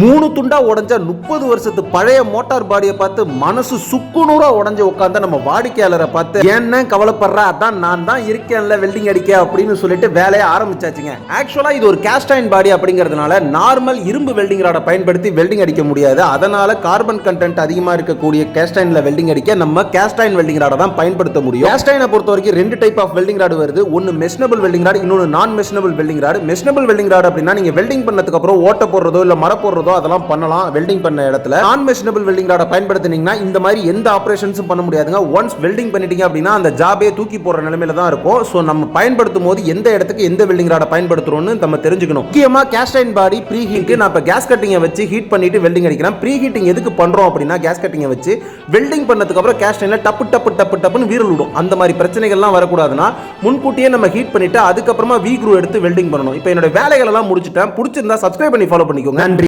மூணு துண்டா உடஞ்ச முப்பது வருஷத்து பழைய மோட்டார் பாடியை பார்த்து மனசு சுக்குநூறா உடஞ்சு உட்காந்து நம்ம வாடிக்கையாளரை பார்த்து என்ன கவலைப்படுற? அதான் நான் தான் இருக்கேன்ல வெல்டிங் அடிக்க அப்படின்னு சொல்லிட்டு வேலையை ஆரம்பிச்சாச்சுங்க. ஆக்சுவலா இது ஒரு கேஸ்ட் அயன் பாடி அப்படிங்கிறதுனால நார்மல் இரும்பு வெல்டிங் ராடை பயன்படுத்தி வெல்டிங் அடிக்க முடியாது. அதனால கார்பன் கண்டென்ட் அதிகமா இருக்கக்கூடிய கேஸ்ட் அயன்ல வெல்டிங் அடிக்க நம்ம கேஸ்ட் அயன் வெல்டிங் ராடை தான் பயன்படுத்த முடியும். கேஸ்ட் அயனை பொறுத்த வரைக்கும் ரெண்டு டைப் ஆஃப் வெல்டிங் ராடு வருது. ஒன்னு மெஷினபிள் வெல்டிங் ராடு இன்னொன்று நான் machinable welding rod machinable welding rod அப்படின்னா நீங்க வெல்டிங் பண்ணதுக்கு அப்புறம் ஓட்ட போடுறதோ இல்ல மர போடுறதோ அதெல்லாம் பண்ணலாம். வெல்டிங் பண்ண இடத்துல நான் மெஷினபிள் வெல்டிங் ராடை பயன்படுத்தினீங்கன்னா இந்த மாதிரி எந்த ஆப்ரேஷன்ஸும் பண்ண முடியாதுங்க. ஒன்ஸ் வெல்டிங் பண்ணிட்டீங்க அப்படின்னா அந்த ஜாபே தூக்கி போடுற நிலைமையில தான் இருக்கும். ஸோ நம்ம பயன்படுத்தும் போது எந்த இடத்துக்கு எந்த வெல்டிங் ராடை பயன்படுத்துறோம்னு நம்ம தெரிஞ்சுக்கணும். முக்கியமா கேஸ்டைன் பாடி ப்ரீ ஹீட்க்கு நான் இப்போ கேஸ் கட்டிங்கை வச்சு ஹீட் பண்ணிட்டு வெல்டிங் அடிக்கிறேன். ப்ரீ ஹீட்டிங் எதுக்கு பண்ணுறோம் அப்படின்னா கேஸ் கட்டிங்கை வச்சு வெல்டிங் பண்ணதுக்கு அப்புறம் கேஸ்டைனில் டப்பு டப்பு டப்பு டப்புன்னு வீரல் விடும். அந்த மாதிரி பிரச்சனைகள்லாம் வரக்கூடாதுன்னா முன்கூட்டியே நம்ம ஹீட் பண்ணிட்டு அதுக்கப்புறமா வீ குரூ எடுத்து வெல்டிங் பண்ணணும். இப்போ என்னோட வேலைகள் எல்லாம் முடிச்சிட்டேன். பிடிச்சிருந்தா சப்ஸ்கிரைப் பண்ணி ஃபாலோ பண்ணிக்கோங்க. நன்றி.